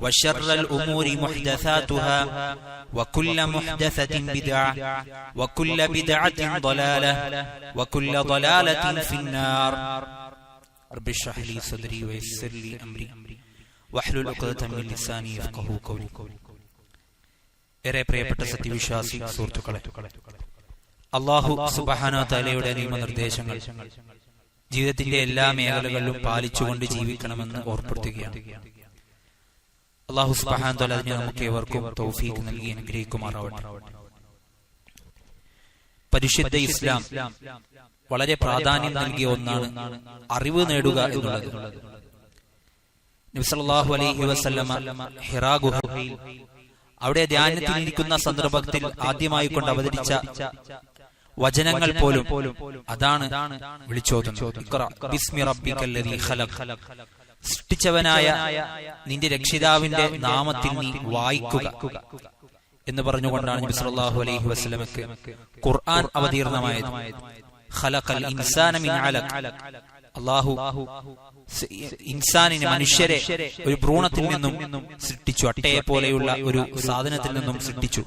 وشر الأمور محدثاتها وكل محدثة بدعة وكل بدعة ضلالة وكل ضلالة في النار رب اشرح لي صدري ويسر لي أمري واحلل عقدة من لساني يفقهوا قولي ഏറെ പ്രിയപ്പെട്ട സത്യവിശ്വാസി സുഹൃത്തുക്കളെ അള്ളാഹു സുബഹാനോ തലയുടെ നിയമനിർദ്ദേശങ്ങൾ ജീവിതത്തിന്റെ എല്ലാ മേഖലകളിലും പാലിച്ചുകൊണ്ട് ജീവിക്കണമെന്ന് ഓർപ്പെടുത്തുകയാണ് അള്ളാഹു സുബാൻ അതിന് നമുക്ക് ഏവർക്കും തൗഫീഖ് നൽകി അനുഗ്രഹിക്കുമാറാവട്ടെ. പരിശുദ്ധ ഇസ്ലാം വളരെ പ്രാധാന്യം നൽകിയ ഒന്നാണ് അറിവ് നേടുക എന്നുള്ളത്. നബ്സല്ലാഹു അലൈഹി വസല്ലമ ഹിറാ ഗുഹയിൽ അവിടെ ധ്യാനത്തിലിരിക്കുന്ന സന്ദർഭത്തിൽ ആദ്യമായി കൊണ്ട് അവതരിച്ച വചനങ്ങൾ പോലും അതാണ് വിളിച്ചോതുന്നത്. സൃഷ്ടിച്ചവനായ നിന്റെ രക്ഷിതാവിന്റെ നാമത്തിൽ നീ വായിക്കുക എന്ന് പറഞ്ഞുകൊണ്ടാണ് നബി സല്ലല്ലാഹു അലൈഹി വസല്ലമക്ക് ഖുർആൻ അവതീർണമായത്. ഖലഖൽ ഇൻസാന മിൻ അലഖ്. അല്ലാഹു ഇൻസാനിനെ മനുഷ്യരെ ഒരു ഭ്രൂണത്തിൽ നിന്നും സൃഷ്ടിച്ചു. അട്ടയെ പോലെയുള്ള ഒരു സാധനത്തിൽ നിന്നും സൃഷ്ടിച്ചു.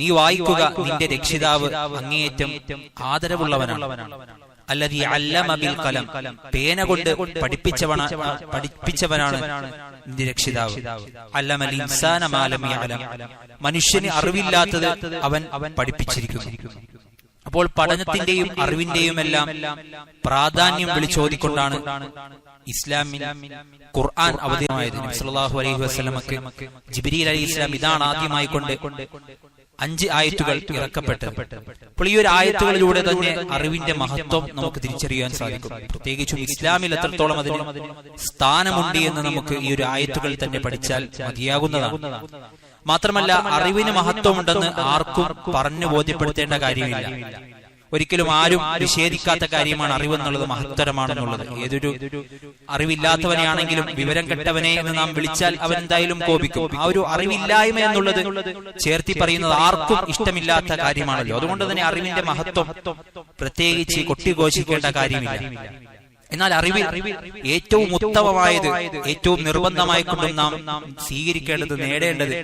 നീ വായിക്കുക നിന്റെ രക്ഷിതാവ് അങ്ങേയറ്റം ആദരവുള്ളവനാണ്. അല്ലതി അല്ലമബിൽ കലം. പേന കൊണ്ട് പഠിപ്പിച്ചവണ പഠിപ്പിച്ചവനാണ് രക്ഷിതാവ്. അല്ലമൽ ഇൻസാന മാലമി അലം മനുഷ്യന് അറിവില്ലാത്തത് അവൻ അവൻ പഠിപ്പിച്ചിരിക്കുന്നു. അപ്പോൾ പഠനത്തിന്റെയും അറിവിന്റെയും എല്ലാം പ്രാധാന്യം വിളിച്ചോതിക്കൊണ്ടാണ് ഇസ്ലാമിൽ ഖുർആൻ അവതരമായത് സല്ലല്ലാഹു അലൈഹി വസല്ലമക്ക് ജിബ്രീൽ അലൈഹി ഇസ്ലാം ഇതാണ് ആദ്യമായി കൊണ്ട് അഞ്ച് ആയത്തുകൾ ഇറക്കപ്പെട്ടത്. അപ്പോൾ ഈ ഒരു ആയത്തുകളിലൂടെ തന്നെ അറിവിന്റെ മഹത്വം നമുക്ക് തിരിച്ചറിയാൻ സാധിക്കും. പ്രത്യേകിച്ചും ഇസ്ലാമിൽ എത്രത്തോളം അതിന് സ്ഥാനമുണ്ട് എന്ന് നമുക്ക് ഈ ഒരു ആയത്തുകൾ തന്നെ പഠിച്ചാൽ മതിയാകുന്നതാണ്. മാത്രമല്ല അറിവിന് മഹത്വമുണ്ടെന്ന് ആർക്കും പറഞ്ഞു ബോധ്യപ്പെടുത്തേണ്ട കാര്യമില്ല. ഒരിക്കലും ആരും നിഷേധിക്കാത്ത കാര്യമാണ് അറിവെന്നുള്ളത് മഹത്തരമാണെന്നുള്ളത്. ഏതൊരു അറിവില്ലാത്തവനെയാണെങ്കിലും വിവരം കെട്ടവനെ എന്ന് നാം വിളിച്ചാൽ അവൻ എന്തായാലും കോപിക്കും. ആ ഒരു അറിവില്ലായ്മ എന്നുള്ളത് ചേർത്തി പറയുന്നത് ആർക്കും ഇഷ്ടമില്ലാത്ത കാര്യമാണല്ലോ. അതുകൊണ്ട് തന്നെ അറിവിന്റെ മഹത്വം പ്രത്യേകിച്ച് കൊട്ടിഘോഷിക്കേണ്ട കാര്യമില്ല. എന്നാൽ അറിവിൽ ഏറ്റവും ഉത്തമമായത് ഏറ്റവും നിർബന്ധമായി കൊണ്ടും നാം സ്വീകരിക്കേണ്ടത് നേടേണ്ടത്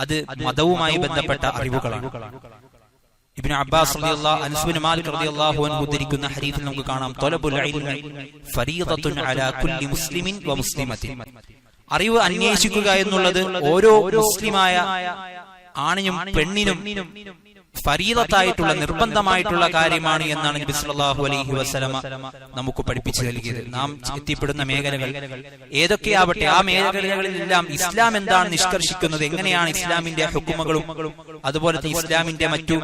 അത് മതവുമായി ബന്ധപ്പെട്ട അറിവുകളാണ്. ഇബ്നു അബ്ബാസ് അൻസുബിൻ മാലിക് റളിയല്ലാഹു അൻഹു ഉദ്ധരിക്കുന്ന ഹദീസിൽ നമുക്ക് കാണാം. തൊലബുൽ ഇൽമി ഫരീദത്തുൻ അലാ കുല്ലി മുസ്ലിമിൻ വ മുസ്ലിമത്തിൻ. അറിവ് അന്വേഷിക്കുക എന്നുള്ളത് ഓരോ മുസ്ലിമായ ആണിനും പെണ്ണിനും ഫരീദത്തായിട്ടുള്ള നിർബന്ധമായിട്ടുള്ള കാര്യമാണ് എന്നാണ് നബി സല്ലല്ലാഹു അലൈഹി വസല്ലമ നമുക്ക് പഠിപ്പിച്ചു നൽകിയത്. നാം എത്തിപ്പെടുന്ന മേഖലകൾ ഏതൊക്കെയാവട്ടെ ആ മേഖലകളിലെല്ലാം ഇസ്ലാം എന്താണ് നിഷ്കർഷിക്കുന്നത്? എങ്ങനെയാണ് ഇസ്ലാമിന്റെ ഹുക്കുമകളും? അതുപോലത്തെ ഇസ്ലാമിന്റെ മറ്റു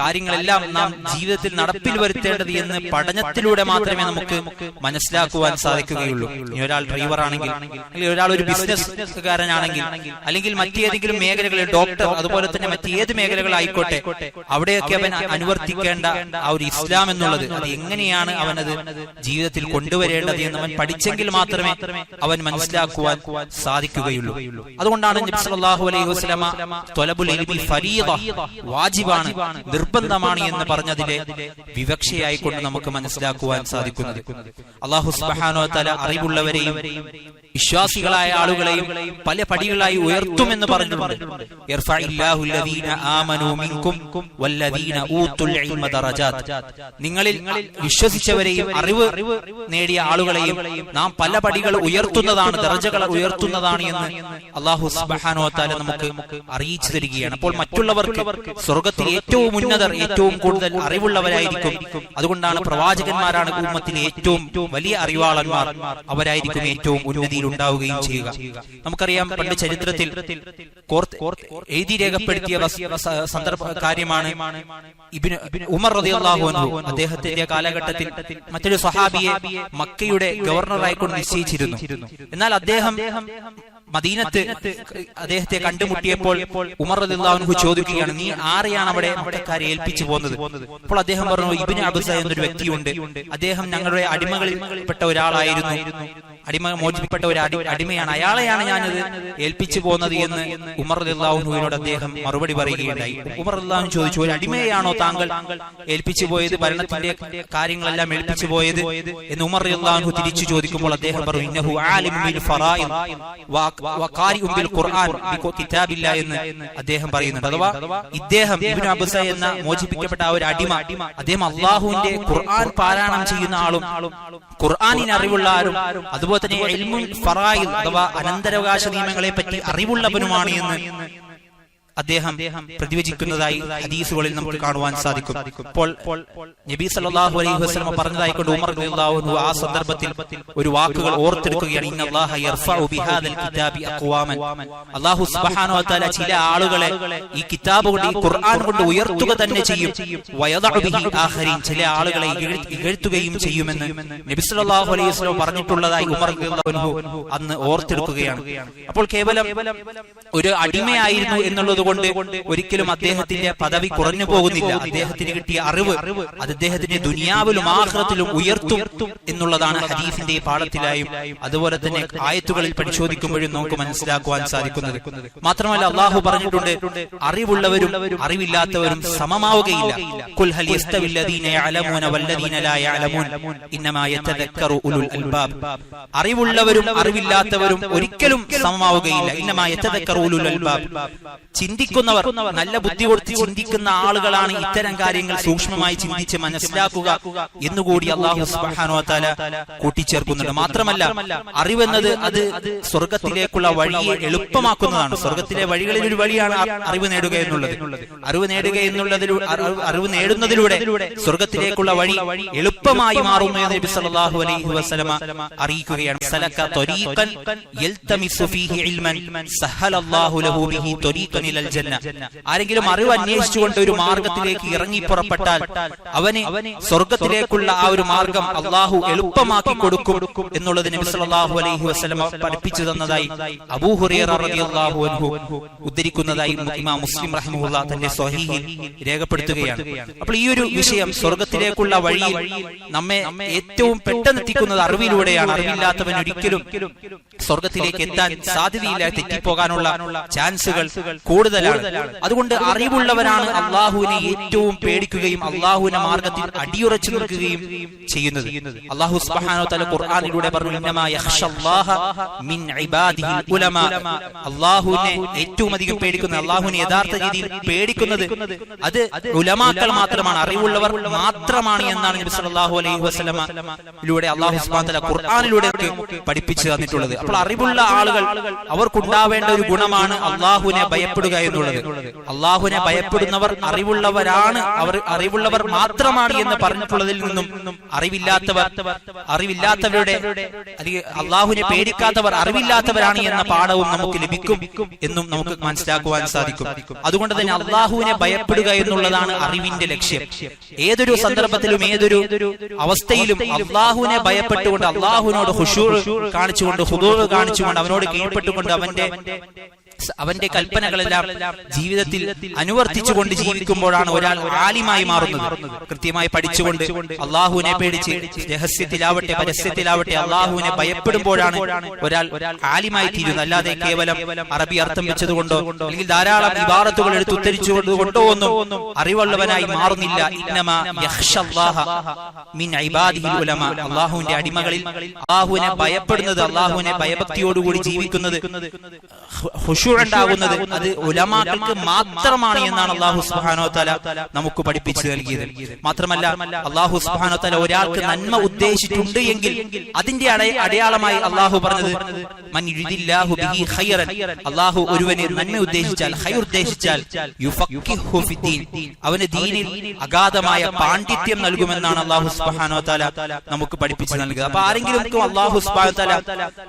കാര്യങ്ങളെല്ലാം നാം ജീവിതത്തിൽ നടപ്പിൽ വരുത്തേണ്ടത് എന്ന് പഠനത്തിലൂടെ മാത്രമേ നമുക്ക് മനസ്സിലാക്കുവാൻ സാധിക്കുകയുള്ളൂ. ഇനി ഒരാൾ ഡ്രൈവർ ആണെങ്കിൽ അല്ലെങ്കിൽ ഒരാൾ ഒരു ബിസിനസ്സുകാരനാണെങ്കിൽ അല്ലെങ്കിൽ മറ്റേതെങ്കിലും മേഖലകളിൽ ഡോക്ടർ അതുപോലെ തന്നെ മറ്റേത് മേഖലകളായിക്കോട്ടെ അവിടെയൊക്കെ അവൻ അനുവർത്തിക്കേണ്ട ആ ഒരു ഇസ്ലാം എന്നുള്ളത്. അത് എങ്ങനെയാണ് അവനത് ജീവിതത്തിൽ കൊണ്ടുവരേണ്ടത് എന്ന് അവൻ പഠിച്ചെങ്കിൽ മാത്രമേ അവൻ മനസ്സിലാക്കുവാൻ സാധിക്കുകയുള്ളൂ. അതുകൊണ്ടാണ് അലൈഹി വാജിബാണ് നിർബന്ധമാണ് എന്ന് പറഞ്ഞതിലെ വിവക്ഷയായി കൊണ്ട് നമുക്ക് മനസ്സിലാക്കുവാൻ സാധിക്കുന്നത്. അള്ളാഹു സുബ്ഹാനഹു തല അറിവുള്ളവരെയും വിശ്വാസികളായ ആളുകളെയും പല പടികളായി ഉയർത്തുമെന്ന് പറഞ്ഞിട്ടുണ്ട്. നിങ്ങളിൽ വിശ്വസിച്ചവരെയും അറിവ് നേടിയ ആളുകളെയും നാം പല പടികൾ ഉയർത്തുന്നതാണ് ദർജകൾ ഉയർത്തുന്നതാണ് എന്ന് അള്ളാഹു സുബാനോ വതആല നമുക്ക് അറിയിച്ചു തരികയാണ്. അപ്പോൾ മറ്റുള്ളവർക്ക് സ്വർഗത്തിൽ ഏറ്റവും ഉന്നതർ ഏറ്റവും കൂടുതൽ അറിവുള്ളവരായിരിക്കും. അതുകൊണ്ടാണ് പ്രവാചകന്മാരാണ് കുടുംബത്തിലെ ഏറ്റവും വലിയ അറിവാളന്മാർ അവരായിരിക്കും ഏറ്റവും ഉന്നതിയിൽ ഉണ്ടാവുകയും ചെയ്യുക. നമുക്കറിയാം പണ്ട് ചരിത്രത്തിൽ എഴുതി രേഖപ്പെടുത്തിയ സന്ദർഭ കാര്യമാണ് ഇബ്നു ഉമർ അൻഹു അദ്ദേഹത്തിന്റെ കാലഘട്ടത്തിൽ മറ്റൊരു സഹാബിയെ മക്കയുടെ ഗവർണറായിക്കൊണ്ട് നിശ്ചയിച്ചിരുന്നു. എന്നാൽ അദ്ദേഹം മദീനത്ത് അദ്ദേഹത്തെ കണ്ടുമുട്ടിയപ്പോൾ ഉമർ അൻഹു ചോദിക്കുകയാണ് നീ ആരെയാണ് അവിടെ മക്കാരെ ഏൽപ്പിച്ചു പോകുന്നത്? അപ്പോൾ അദ്ദേഹം പറഞ്ഞു ഇബിന് അബ്സ എന്നൊരു വ്യക്തിയുണ്ട്. അദ്ദേഹം ഞങ്ങളുടെ അടിമകളിൽ പെട്ട ഒരാളായിരുന്നു. അടിമ മോചിപ്പെട്ട ഒരു അടി അടിമയാണ്. അയാളെയാണ് ഞാനത് ഏൽപ്പിച്ചു പോകുന്നത് എന്ന് ഉമർ അള്ളാഹുനുവിനോട് അദ്ദേഹം മറുപടി പറയുകയുണ്ടായി. ഉമർ അള്ളാഹു ചോദിച്ചു ഒരു അടിമയാണോ താങ്കൾ? ഏൽപ്പിച്ചു പോയത് ഭരണത്തിന്റെ കാര്യങ്ങളെല്ലാം ഏൽപ്പിച്ചു പോയത് എന്ന് ഉമർ അള്ളാഹു തിരിച്ചു ചോദിക്കുമ്പോൾ അദ്ദേഹം പറഞ്ഞു ഇന്നഹു ആലിമുൻ ഖുർആൻ കിതാബില്ല എന്ന് അദ്ദേഹം പറയുന്നുണ്ട്. അഥവാ ഇദ്ദേഹം ഇബ്നു അബ്സ എന്ന മോചിപ്പിക്കപ്പെട്ട ആ ഒരു അടിമ അദ്ദേഹം അള്ളാഹുവിന്റെ ഖുർആൻ പാരായണം ചെയ്യുന്ന ആളും ഖുർആാനിന് അറിവുള്ള ആരും അതുപോലെ തന്നെ അഥവാ അനന്തരാവകാശ നിയമങ്ങളെ പറ്റി അറിവുള്ളവനുമാണ് എന്ന് അദ്ദേഹം പ്രതിവചിക്കുന്നതായി ഹദീസുകളിൽ നമുക്ക് കാണുവാൻ സാധിക്കും. അപ്പോൾ നബി സല്ലല്ലാഹു അലൈഹി വസല്ലം പറഞ്ഞതായിക്കൊണ്ട് ഉമർ റളിയല്ലാഹു ആ സന്ദർഭത്തിൽ ഒരു വാക്കുകൾ ഓർത്തെടുക്കുകയാണ്. ഇന്നല്ലാഹ യർഫഉ ബിഹാദൽ കിതാബി അഖ്വാമൻ. അല്ലാഹു സുബ്ഹാനഹു വ ചില ആളുകളെ ഈ കിതാബ് കൊണ്ട് ഈ ഖുർആൻ കൊണ്ട് ഉയർത്തുക തന്നെ ചെയ്യും. വയദഉ ബിഹി ആഖരീൻ ചില ആളുകളെ ഇകഴ്- ഇകഴ്ത്തുകയും ചെയ്യുമെന്ന് നബി സല്ലല്ലാഹു അലൈഹി വസല്ലം പറഞ്ഞിട്ടുള്ളതായി ഉമർ അന്ന് ഓർത്തെടുക്കുകയാണ്. അപ്പോൾ കേവലം ഒരു അടിമയായിരുന്നു എന്നുള്ളത് കൊണ്ട് ഒരിക്കലും അദ്ദേഹത്തിന്റെ പദവി കുറഞ്ഞു പോകുന്നില്ല. അദ്ദേഹത്തിന് കിട്ടിയ അറിവ് അത് അദ്ദേഹത്തിന്റെ ദുനിയാവിലും ആഹ്റത്തിലും ഉയർത്തും എന്നുള്ളതാണ് ഹദീഫിന്റെ പാഠത്തിലായും അതുപോലെ തന്നെ ആയത്തുകളിൽ പരിശോധിക്കുമ്പോഴും നമുക്ക് മനസ്സിലാക്കുവാൻ സാധിക്കുന്നത്. മാത്രമല്ല അള്ളാഹു പറഞ്ഞിട്ടുണ്ട് അറിവുള്ളവരും അറിവില്ലാത്തവരും സമമാവുകയില്ല. അറിവുള്ളവരും അറിവില്ലാത്തവരും ഒരിക്കലും സമമാവുകയില്ല. ഇന്നമായ അൽബാബ്. ചിന്തിക്കുന്നവർ നല്ല ബുദ്ധി കൊടുത്ത് ചിന്തിക്കുന്ന ആളുകളാണ് ഇത്തരം കാര്യങ്ങൾ സൂക്ഷ്മമായി ചിന്തിച്ച് മനസ്സിലാക്കുക എന്നുകൂടി അള്ളാഹു തആല കൂട്ടിച്ചേർക്കുന്നുണ്ട്. മാത്രമല്ല അറിവെന്നത് അത് സ്വർഗത്തിലേക്കുള്ള വഴിയെ എളുപ്പമാക്കുന്നതാണ്. സ്വർഗത്തിലെ വഴികളിൽ ഒരു വഴിയാണ് അറിവ് നേടുക എന്നുള്ളത്. അറിവ് നേടുക എന്നുള്ളതിലൂടെ അറിവ് നേടുന്നതിലൂടെ സ്വർഗത്തിലേക്കുള്ള വഴി എളുപ്പമായി മാറുന്നു എന്ന് നബി സല്ലല്ലാഹു അലൈഹി വസല്ലമ അറിയിക്കുകയാണ്. സലക ത്വരീഖൻ യൽതമിസു ഫീഹി ഇൽമൻ സഹലല്ലാഹു ലഹു ബിഹി ത്വരീഖൻ ജന്ന. ആരെങ്കിലും അറിവ് അന്വേഷിച്ചുകൊണ്ട് ഒരു മാർഗത്തിലേക്ക് ഇറങ്ങി പുറപ്പെട്ടാൽ അവന് സ്വർഗത്തിലേക്കുള്ള ആ ഒരു മാർഗം അള്ളാഹു എളുപ്പമാക്കി കൊടുക്കും എന്നുള്ളത് നബി സല്ലല്ലാഹു അലൈഹി വസല്ലം പഠിപ്പിച്ചു തന്നതായി റളിയല്ലാഹു അൻഹു ഉദ്ധരിക്കുന്നതായി ഇമാം മുസ്ലിം തന്റെ രേഖപ്പെടുത്തുകയാണ്. അപ്പോൾ ഈ ഒരു വിഷയം സ്വർഗത്തിലേക്കുള്ള വഴിയിൽ നമ്മെ ഏറ്റവും പെട്ടെന്ന് എത്തിക്കുന്നത് അറിവിലൂടെയാണ്. അറിവില്ലാത്തവൻ ഒരിക്കലും സ്വർഗത്തിലേക്ക് എത്താൻ സാധ്യതയില്ലാതെ തെറ്റിപ്പോകാനുള്ള ചാൻസുകൾ കൂടുതൽ കൂടുതലാണ്. അതുകൊണ്ട് അറിവുള്ളവരാണ് അള്ളാഹുവിനെ ഏറ്റവും പേടിക്കുകയും അള്ളാഹുവിന്റെ മാർഗത്തിൽ അടിയുറച്ചു നിൽക്കുകയും ചെയ്യുന്നത്. അള്ളാഹു സുബ്ഹാനഹു വ തആല ഖുർആനിലൂടെ പറഞ്ഞു അള്ളാഹുവിനെ ഏറ്റവും അധികം പേടിക്കുന്ന അള്ളാഹുവിനെ യഥാർത്ഥ രീതിയിൽ പേടിക്കുന്നത് അത് ഉലമാക്കൾ മാത്രമാണ്. അറിവുള്ളവർ മാത്രമാണ് എന്നാണ് നബി സല്ലല്ലാഹു അലൈഹി വസല്ലമയിലൂടെ അള്ളാഹു സുബ്ഹാനഹു തആല ഖുർആനിലൂടെ പഠിപ്പിച്ചു തന്നിട്ടുള്ളത്. അപ്പോൾ അറിവുള്ള ആളുകൾ അവർക്കുണ്ടാവേണ്ട ഒരു ഗുണമാണ് അള്ളാഹുവിനെ ഭയപ്പെടുക എന്നുള്ളത് അള്ളാഹുവിനെ ഭയപ്പെടുന്നവർ അറിവുള്ളവരാണ്. അവർ അറിവുള്ളവർ മാത്രമാണ് എന്ന് പറഞ്ഞിട്ടുള്ളതിൽ നിന്നും അറിവില്ലാത്തവർ അറിവില്ലാത്തവരുടെ അല്ലെങ്കിൽ അള്ളാഹുവിനെ പേടിക്കാത്തവർ അറിവില്ലാത്തവരാണ് എന്ന പാഠവും നമുക്ക് ലഭിക്കും എന്നും നമുക്ക് മനസ്സിലാക്കുവാൻ സാധിക്കും. അതുകൊണ്ട് തന്നെ അള്ളാഹുവിനെ ഭയപ്പെടുക എന്നുള്ളതാണ് അറിവിന്റെ ലക്ഷ്യം. ഏതൊരു സന്ദർഭത്തിലും ഏതൊരു അവസ്ഥയിലും അള്ളാഹുവിനെ ഭയപ്പെട്ടുകൊണ്ട് അള്ളാഹുവിനോട് ഹുഷൂർ കാണിച്ചുകൊണ്ട് ഹുദൂർ കാണിച്ചുകൊണ്ട് അവനോട് കീഴ്പ്പെട്ടുകൊണ്ട് അവന്റെ അവന്റെ കൽപ്പനകളെല്ലാം ജീവിതത്തിൽ അനുവർത്തിച്ചുകൊണ്ട് ജീവിക്കുമ്പോഴാണ് ഒരാൾ ആലിമായി മാറുന്നത്. കൃത്യമായി പഠിച്ചുകൊണ്ട് അള്ളാഹുവിനെ പേടിച്ച് രഹസ്യത്തിലാവട്ടെ പരസ്യത്തിലാവട്ടെ അള്ളാഹുവിനെ ഭയപ്പെടുമ്പോഴാണ് ഒരാൾ ആലിമായി തീരുന്നത്. അല്ലാതെ കേവലം അറബി അർത്ഥം വെച്ചതുകൊണ്ടോ അല്ലെങ്കിൽ ധാരാളം വിവാദത്തുകൾ എടുത്ത് ഉദ്ധരിച്ചുകൊണ്ട് കൊണ്ടോ ഒന്നും അറിവുള്ളവനായി മാറുന്നില്ല. അള്ളാഹുവിന്റെ അടിമകളിൽ അള്ളാഹുവിനെ ഭയപ്പെടുന്നത് അള്ളാഹുവിനെ ഭയഭക്തിയോടുകൂടി ജീവിക്കുന്നത് ഹുഷു ഉണ്ടാകുന്നത് അത് ഉലമാക്കൾക്ക് മാത്രമാണ് എന്നാണ് അള്ളാഹു സുബാനോ തല നമുക്ക് പഠിപ്പിച്ചു നൽകിയത്. മാത്രമല്ല അള്ളാഹു സുബാനോ തല ഒരാൾക്ക് നന്മ ഉദ്ദേശിച്ചിട്ടുണ്ട് എങ്കിൽ അതിന്റെ അടയ അടയാളമായി അള്ളാഹു പറഞ്ഞത് അള്ളാഹു ഒരുവനെ നന്മ ഉദ്ദേശിച്ചാൽ ഹൈ ഉദ്ദേശിച്ചാൽ അവന് ദീനിൽ അഗാധമായ പാണ്ഡിത്യം നൽകുമെന്നാണ് അള്ളാഹു സുബാനോ തല നമുക്ക് പഠിപ്പിച്ചു നൽകുക. അപ്പൊ ആരെങ്കിലും അള്ളാഹു സുബാനോ തല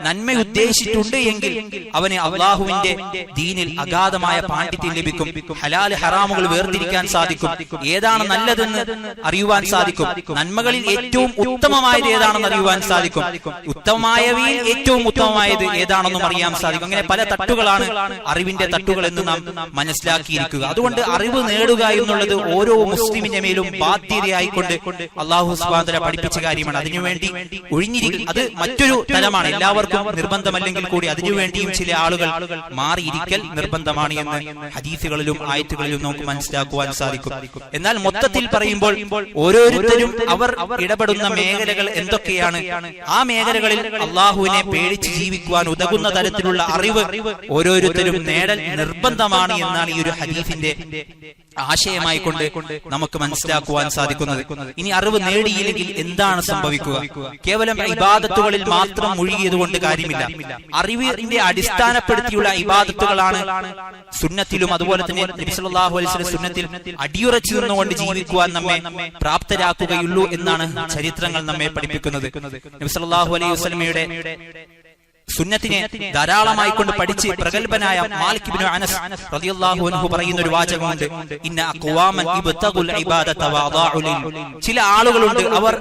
നന്മ ഉദ്ദേശിച്ചിട്ടുണ്ട് എങ്കിൽ അവനെ അള്ളാഹുവിന്റെ ദീനിൽ അഗാധമായ പാണ്ഡിത്യം ലഭിക്കും. ഹലാൽ ഹറാമുകൾ വേർതിരിക്കാൻ സാധിക്കും. ഏതാണ് നല്ലതെന്ന് അറിയുവാൻ സാധിക്കും. നന്മകളിൽ ഏറ്റവും ഉത്തമമായത് ഏതാണെന്ന് അറിയുവാൻ സാധിക്കും. ഉത്തമമായവയിൽ ഏറ്റവും ഉത്തമമായത് ഏതാണെന്നും അറിയാൻ സാധിക്കും. അങ്ങനെ പല തട്ടുകളാണ് അറിവിന്റെ തട്ടുകൾ എന്ന് നാം മനസ്സിലാക്കിയിരിക്കുക. അതുകൊണ്ട് അറിവ് നേടുക എന്നുള്ളത് ഓരോ മുസ്ലിമിന്റെ മേലും ബാധ്യതയായിക്കൊണ്ട് അള്ളാഹു സുബാന്തര പഠിപ്പിച്ച കാര്യമാണ്. അതിനുവേണ്ടി ഒഴിഞ്ഞിരിക്കും അത് മറ്റൊരു തലമാണ്. എല്ലാവർക്കും നിർബന്ധമല്ലെങ്കിൽ കൂടി അതിനുവേണ്ടിയും ചില ആളുകൾ മാറിയിരിക്കൽ നിർബന്ധമാണ് എന്ന് ഹദീസുകളിലും ആയത്തുകളിലും നമുക്ക് മനസ്സിലാക്കുവാൻ സാധിക്കും. എന്നാൽ മൊത്തത്തിൽ പറയുമ്പോൾ ഓരോരുത്തരും അവർ ഇടപെടുന്ന മേഖലകൾ എന്തൊക്കെയാണ്? ആ മേഖലകളിൽ അള്ളാഹുവിനെ പേടിച്ച് ജീവിക്കുവാൻ ഉതകുന്ന തരത്തിലുള്ള അറിവ് ഓരോരുത്തരും നേടൽ നിർബന്ധമാണ് എന്നാണ് ഈ ഒരു ഹദീസിന്റെ ആശയമായി കൊണ്ട് നമുക്ക് മനസ്സിലാക്കുവാൻ സാധിക്കുന്നത്. ഇനി അറിവ് നേടിയില്ലെങ്കിൽ എന്താണ് സംഭവിക്കുക? കേവലം ഇബാദത്തുകളിൽ മാത്രം മുഴുകിയത് കൊണ്ട് കാര്യമില്ല. അറിവിന്റെ അടിസ്ഥാനപ്പെടുത്തിയുള്ള ഇബാദത്തുകളാണ് സുന്നത്തിലും അതുപോലെ തന്നെ സുന്നത്തിൽ അടിയുറച്ചു നിന്നുകൊണ്ട് ജീവിക്കുവാൻ നമ്മെ പ്രാപ്തരാക്കുകയുള്ളൂ എന്നാണ് ചരിത്രങ്ങൾ നമ്മെ പഠിപ്പിക്കുന്നത്. നബിസലാഹു അലൈഹി വസ്ലമയുടെ സുന്നത്തിനെ ധാരാളമായി കൊണ്ട് പഠിച്ച് പ്രഗത്ഭനായ മാലിക് ഇബ്നു അനസ് റളിയല്ലാഹു അൻഹു പറയുന്ന ഒരു വാചകമുണ്ട്. ഇന്ന അഖ്വാമൻ ഇബാദത ചില ആളുകളുണ്ട് അവർ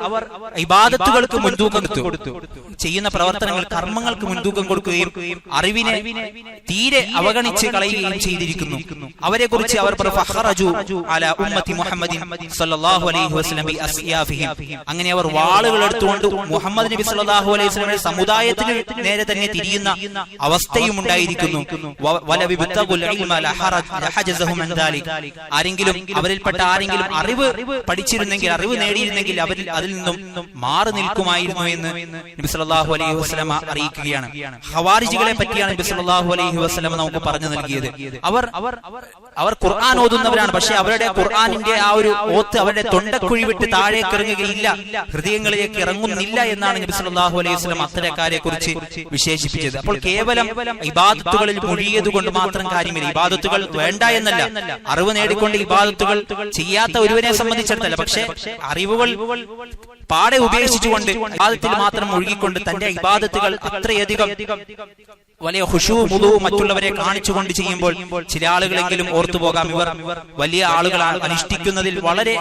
ഇബാദത്തുകൾക്ക് മുൻതൂക്കം കൊടുത്തു. ചെയ്യുന്ന പ്രവർത്തനങ്ങൾ കർമ്മങ്ങൾക്ക് മുൻതൂക്കം കൊടുക്കുകയും അറിവിനെ തീരെ അവഗണിച്ച് കളയുകയും ചെയ്തിരിക്കുന്നു. അവരെ കുറിച്ച് അവർ അങ്ങനെ അവർ വാളുകൾ എടുത്തുകൊണ്ട് മുഹമ്മദ് നബി സല്ലല്ലാഹു അലൈഹി വസല്ലമയുടെ സമുദായത്തിന് നേരെ തന്നെ തിരിയുന്ന അവസ്ഥയും ഉണ്ടായിരിക്കുന്നു. ആരെങ്കിലും അവരിൽപ്പെട്ട ആരെങ്കിലും അറിവ് പഠിച്ചിരുന്നെങ്കിൽ അറിവ് നേടിയിരുന്നെങ്കിൽ അവരിൽ അതിൽ നിന്നും മാറി നിൽക്കുമായിരുന്നു എന്ന് നബി അലൈഹി വസ്ലമ അറിയിക്കുകയാണ്. ഹവാരിജികളെ പറ്റിയാണ് നബി അലൈഹി വസ്ലമ നമുക്ക് പറഞ്ഞു നൽകിയത്. അവർ അവർ ഖുർആൻ ഓതുന്നവരാണ്. പക്ഷെ അവരുടെ ഖുർആാനിന്റെ ആ ഒരു ഓത്ത് അവരുടെ തൊണ്ടക്കുഴി വിട്ട് താഴേക്ക് ഇറങ്ങുകയില്ല. ഹൃദയങ്ങളിലേക്ക് ഇറങ്ങുന്നില്ല എന്നാണ് നബി സല്ലല്ലാഹു അലൈഹി വസ്ലം അത്തരക്കാരെ കുറിച്ച് വിശേഷിപ്പിച്ചത് അപ്പോൾ കേവലം ഇബാദത്തുകളിൽ മുഴിയത് കൊണ്ട് മാത്രം കാര്യമില്ല. ഇബാദത്തുകൾ വേണ്ട എന്നല്ല അറിവ് നേടിക്കൊണ്ട് ഇബാദത്തുകൾ ചെയ്യാത്ത ഒരുവനെ സംബന്ധിച്ചിടത്തല്ല പക്ഷെ അറിവുകൾ പാടെ ഉപേക്ഷിച്ചുകൊണ്ട് ഇബാദത്തിൽ മാത്രം മുഴുകിക്കൊണ്ട് തന്റെ ഇബാദത്തുകൾ അത്രയധികം വലിയ ഹുഷുവും മറ്റുള്ളവരെ കാണിച്ചുകൊണ്ട് ചെയ്യുമ്പോൾ ചില ആളുകളെങ്കിലും ഓർത്തു പോകാം. ഇവർ വലിയ ആളുകളാണ്. അനുഷ്ഠിക്കുന്നതിൽ വളരെ